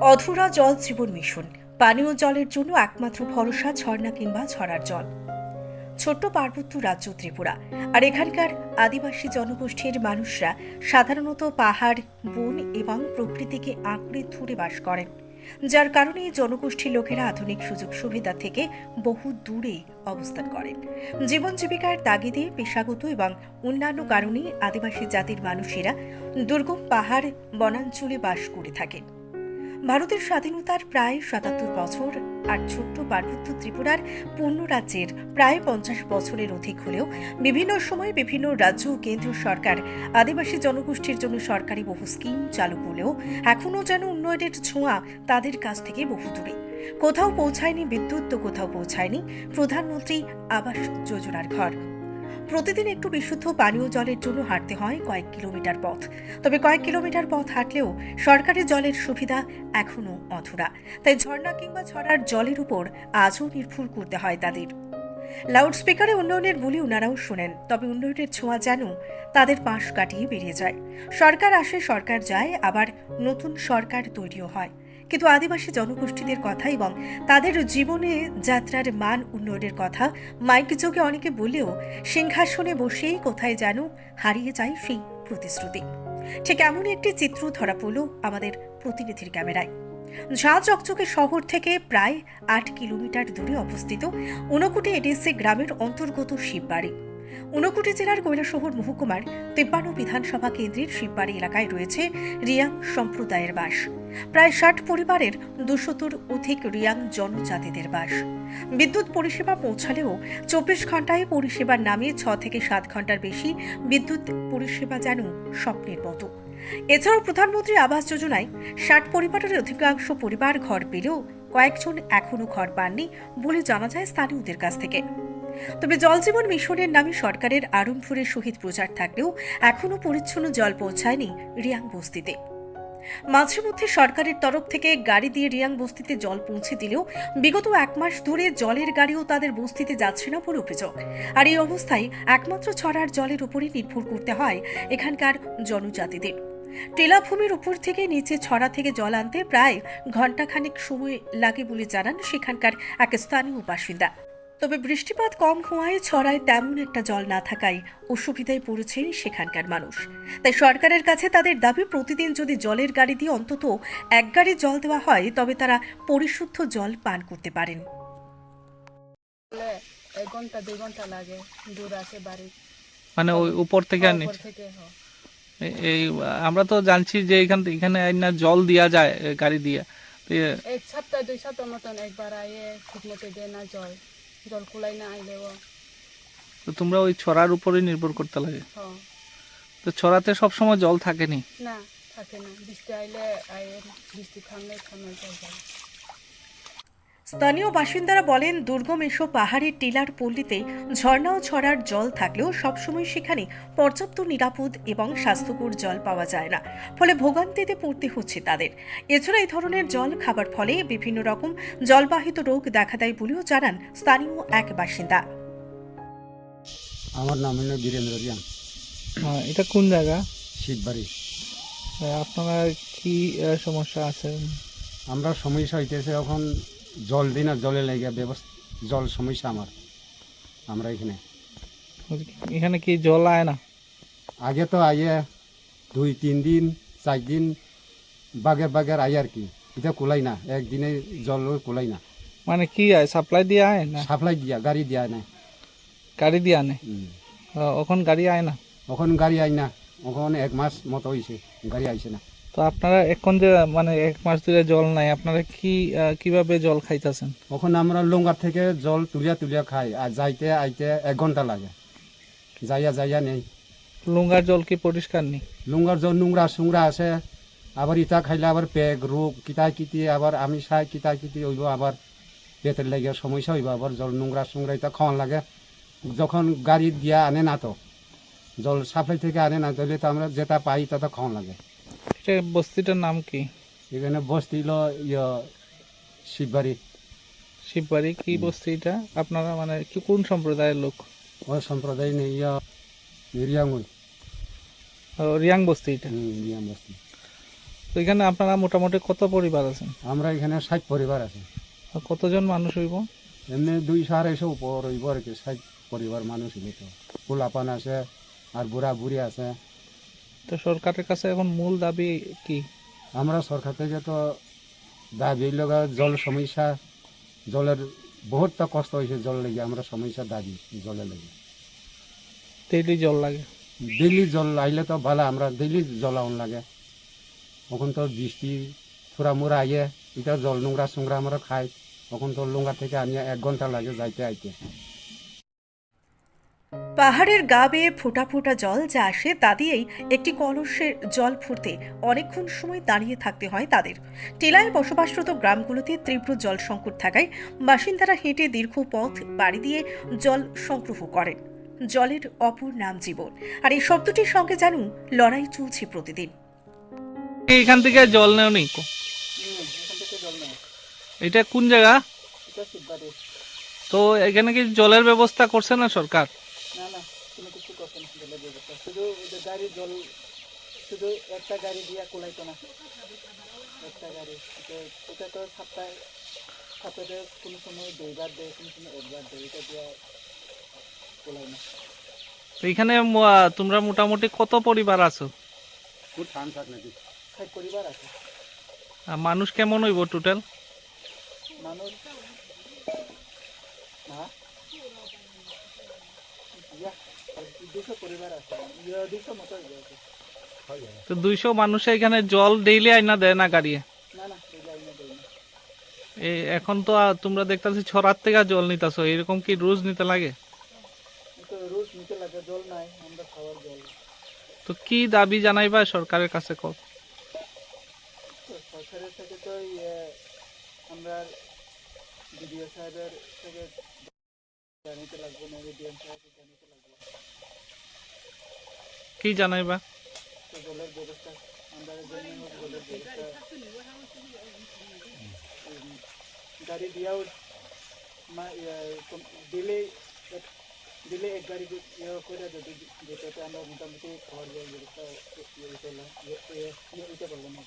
অধুরা জল জীবন মিশন। পানীয় জলের জন্য একমাত্র ভরসা ঝর্ণা কিংবা ছড়ার জল। ছোট্ট পার্বত্য রাজ্য ত্রিপুরা। আর এখানকার আদিবাসী জনগোষ্ঠীর মানুষরা সাধারণত পাহাড়, বন এবং প্রকৃতিকে আঁকড়ে ধরে বাস করেন। যার কারণে জনগোষ্ঠীর লোকেরা আধুনিক সুযোগ সুবিধা থেকে বহু দূরে অবস্থান করেন। জীবন জীবিকার তাগিদে পেশাগত এবং অন্যান্য কারণে আদিবাসী জাতির মানুষেরা দুর্গম পাহাড়, বনাঞ্চলে বাস করে থাকেন। ভারতের স্বাধীনতার প্রায় সাতাত্তর বছর আর ছোট্ট পার্বত্য ত্রিপুরার পূর্ণ রাজ্যের প্রায় পঞ্চাশ বছরের অধিক হলেও বিভিন্ন সময় বিভিন্ন রাজ্য ও কেন্দ্রীয় সরকার আদিবাসী জনগোষ্ঠীর জন্য সরকারি বহু স্কিম চালু করলেও এখনও যেন উন্নয়নের ছোঁয়া তাদের কাছ থেকে বহু দূরে। কোথাও পৌঁছায়নি বিদ্যুৎ তো কোথাও পৌঁছায়নি প্রধানমন্ত্রী আবাস যোজনার ঘর। প্রতিদিন একটু বিশুদ্ধ পানীয় জলের জন্য হাঁটতে হয় কয়েক কিলোমিটার পথ। তবে কয়েক কিলোমিটার পথ হাঁটলেও সরকারি জলের সুবিধা এখনও অধুরা। তাই ঝর্ণা কিংবা ছড়ার জলের উপর আজও নির্ভর করতে হয় তাদের। লাউডস্পিকারে উন্নয়নের বলি ওনারাও শোনেন, তবে উন্নয়নের ছোঁয়া যেন তাদের পাশ কাটিয়ে বেরিয়ে যায়। সরকার আসে, সরকার যায়, আবার নতুন সরকার তৈরিও হয়। কিন্তু আদিবাসী জনগোষ্ঠীদের কথা এবং তাদের জীবনে যাত্রার মান উন্নয়নের কথা মাইক যোগে অনেকে বলেও সিংহাসনে বসেই কোথায় যেন হারিয়ে যায় সেই প্রতিশ্রুতি। ঠিক এমনই একটি চিত্র ধরা পড়ল আমাদের প্রতিনিধির ক্যামেরায়। ঝাঁ চকচকে শহর থেকে প্রায় আট কিলোমিটার দূরে অবস্থিত ঊনকুটি এডিসি গ্রামের অন্তর্গত শিববাড়ি। ঊনকুটি জেলার কৈলাসহর মহকুমার তিপ্পান্ন বিধানসভা কেন্দ্রের শিববাড়ি এলাকায় রয়েছে রিয়াং সম্প্রদায়ের বাস। প্রায় ষাট পরিবারের দুশোতর অধিক রিয়াং জনজাতিদের বাস। বিদ্যুৎ পরিষেবা পৌঁছালেও চব্বিশ ঘন্টায় পরিষেবার নামে ছ থেকে সাত ঘণ্টার বেশি বিদ্যুৎ পরিষেবা যেন স্বপ্নের মতো। এছাড়াও প্রধানমন্ত্রী আবাস যোজনায় ষাট পরিবারের অধিকাংশ পরিবার ঘর পেলেও কয়েকজন এখনও ঘর পাননি বলে জানা যায় স্থানীয়দের কাছ থেকে। তবে জলজীবন মিশনের নামে সরকারের আড়ম্বরের সহিত প্রচার থাকলেও এখনও পরিচ্ছন্ন জল পৌঁছায়নি রিয়াং বস্তিতে। মাঝে মধ্যে সরকারের তরফ থেকে গাড়ি দিয়ে রিয়াং বস্তিতে জল পৌঁছে দিলেও বিগত এক মাস ধরে জলের গাড়িও তাদের বস্তিতে যাচ্ছে না বলে অভিযোগ। আর এই অবস্থায় একমাত্র ছড়ার জলের উপরই নির্ভর করতে হয় এখানকার জনজাতিদের। টেলাভূমির উপর থেকে নিচে ছড়া থেকে জল আনতে প্রায় ঘণ্টাখানেক সময় লাগে বলে জানান সেখানকার এক স্থানীয় বাসিন্দা। তবে বৃষ্টিপাত কম হওয়ায় ছড়ায় তেমন একটা জল না থাকায় অসুবিধায় পড়েছে সেখানকার মানুষ। তাই সরকারের কাছে তাদের দাবি প্রতিদিন যদি জলের গাড়ি দিয়ে অন্তত এক গাড়ি জল দেওয়া হয় তবে তারা পরিশুদ্ধ জল পান করতে পারেন। এক ঘণ্টা দুই ঘণ্টা লাগে দূর আছে বাড়ি মানে ওই উপর থেকে আনি এই আমরা তো জানছি যে এখান এখানে না জল দেওয়া যায় গাড়ি দিয়ে। এক সপ্তাহ দুই সপ্তাহ মতন একবার আইয়ে ঠিক মতো দেয় না জল। জল কুলাই না আইলেও। তো তোমরা ওই ছড়ার উপরে নির্ভর করতে লাগে। তো ছড়াতে সবসময় জল থাকেনি? না থাকে না। বৃষ্টি আইলে বৃষ্টি থামলে থামে জল যায়। স্থানীয় বাসিন্দারা বলেন দুর্গম এসব পাহাড়ের টিলার পল্লীতে ঝর্ণা ও ছড়ার জল থাকলেও সবসময় সেখানে পর্যাপ্ত নিরাপদ এবং স্বাস্থ্যকর জল পাওয়া যায় না। ফলে ভোগান্তিতে পড়তে হচ্ছে তাদের। এছাড়া এই ধরনের জল খাবার ফলে বিভিন্ন রকম জলবাহিত রোগ দেখা দেয় বলেও জানান স্থানীয় এক বাসিন্দা। আমার নাম হলো বীরেন্দ্র রিয়াং। হ্যাঁ, এটা কোন জায়গা? শীতবাড়ি। আপনারা কি সমস্যা আছে? আমরা সমস্যা হইতেছে এখন জল দিই না জলে লেগে ব্যবস্থা জল সমস্যা আমার আমরা এখানে। এখানে কি জল আয় না? আগে তো আইয়ে দুই তিন দিন চার দিন বাগের বাগের আই আর কি। এটা কোলাই না একদিনে জল কোলাই না। মানে কি আয় সাপ্লাই দিয়ে আয় না? সাপ্লাই দিয়া গাড়ি দিয়া নাই গাড়ি দিয়ে। ও, ওখন গাড়ি আয় না? এখন গাড়ি আই না এখন এক মাস মতো হয়েছে গাড়ি আইছে না। তো আপনারা এখন যে মানে এক মাস ধরে জল নাই আপনারা কি কীভাবে জল খাইতেছেন? এখন আমরা লঙ্গার থেকে জল তুলিয়া তুলিয়া খাই আর যাইতে আইতে এক ঘণ্টা লাগে। যাইয়া যাইয়া নেই। লুঙ্গার জল কি পরিষ্কার নেই? লুঙ্গার জল নোংরা সুংরা আছে আবার ইটা খাইলে আবার পেগ রোগ কিতা কিতি আবার আমি খাই কিতা কিতি হইব আবার পেটের লাগে সমস্যা হইব আবার জল নোংরা সুংরা ইটা খাওয়ান লাগে। যখন গাড়ি দিয়া আনে না তো জল সাপ্লাই থেকে আনে না তাহলে তো আমরা যেটা পাই তত খাওয়ান লাগে। এটা বস্তিটার নাম কি? এখানে বসতিল ইয়ে শিববাড়ি। শিববাড়ি কি বস্তি এটা আপনারা মানে কি কোন সম্প্রদায়ের লোক? ওই সম্প্রদায় নেই ইয়া রিয়াং ও, রিয়াং বস্তি এটা রিয়াং বস্তি। তো এখানে আপনারা মোটামুটি কত পরিবার আছেন? আমরা এখানে ষাট পরিবার আছে। কতজন মানুষ হইব? এমনি দুইশো আড়াইশো উপর হইব আর কি ষাট পরিবার মানুষ হইব তো। পোলাপান আছে আর বুড়া বুড়ি আছে। তো সরকারের কাছে এখন মূল দাবি কি? আমরা সরকার থেকে তো দাবি লগা জল সমস্যা জলের বহুতটা কষ্ট হয়েছে জল লেগে আমরা সমস্যা দাবি জলের লেগে। ডেইলি জল লাগে? ডেইলি জল আইলে তো ভালো আমরা ডেইলি জল আউন লাগে। এখন তো বৃষ্টি থোড়া মোড়া আইয়ে এটা জল নোংরা সোংরা আমরা খাই। তখন তো লোঙ্গা থেকে আনিয়ে এক ঘণ্টা লাগে যাইতে আইতে। পাহাড়ের গা বেয়ে ফোটা ফোটা জল যা আসে তা দিয়েই একটি কলসের জল ফুটতে অনেকক্ষণ সময় দাঁড়িয়ে থাকতে হয় তাদের। টিলায় বসবাসরত গ্রামগুলোতে তীব্র জল সংকট থাকায় বাসিন্দারা হেঁটে দীর্ঘ পথ বাড়ি দিয়ে জল সংগ্রহ করেন জলের অপর নাম জীবন। আর এই শব্দটির সঙ্গে জানুন লড়াই চলছে প্রতিদিন। এখান থেকে জল নেও নি? এটা কোন জায়গা? তো এখানে কি জলের ব্যবস্থা করছে না সরকার না না কোনো কিছু করছে না জলের ব্যবস্থা শুধু গাড়ি জল শুধু একটা গাড়ি দিয়া কুলাইতো না। একটা গাড়ি তো এটা তো সপ্তাহে সপ্তাহে কোনো সময় দুইবার দেয় কোনো সময় একবার দেয় এটা দিয়া কুলাই না। তো এখানে তোমরা মোটামুটি কত পরিবার আছো? পরিবার আছে। মানুষ কেমন হইব টোটাল মানুষ হ্যাঁ? দুশো পরিবার আছে। দুশো মতো তো দুইশো মানুষে এখানে জল ডেইলি আইনা দেয় না গাড়িয়ে এই এখন তো তোমরা দেখতেছি ছড়ার থেকে জল নিতেছো এরকম কি রোজ নিতে লাগে? তো রোজ নিতে লাগে জল নাই আমরা খাওয়ার জল। তো কি দাবি জানাইবা সরকারের কাছে কর সরকারের থেকে তো আমরা বিডিও সাহেবের থেকে জানিতে লাগবে না বিডিএম সাহেবকে জানিতে লাগবে কি জানাইবা তো জলের ব্যবস্থা আমরা জন্য হোক জলের ব্যবস্থা জানাইবা? গাড়ি দিয়াও দিলে দিলে এক গাড়ি করে যদি যেটাতে আমরা মোটামুটি খাওয়ার জল ব্যবস্থা ইয়ে করলাম ইয়ে ইয়ে- পারব না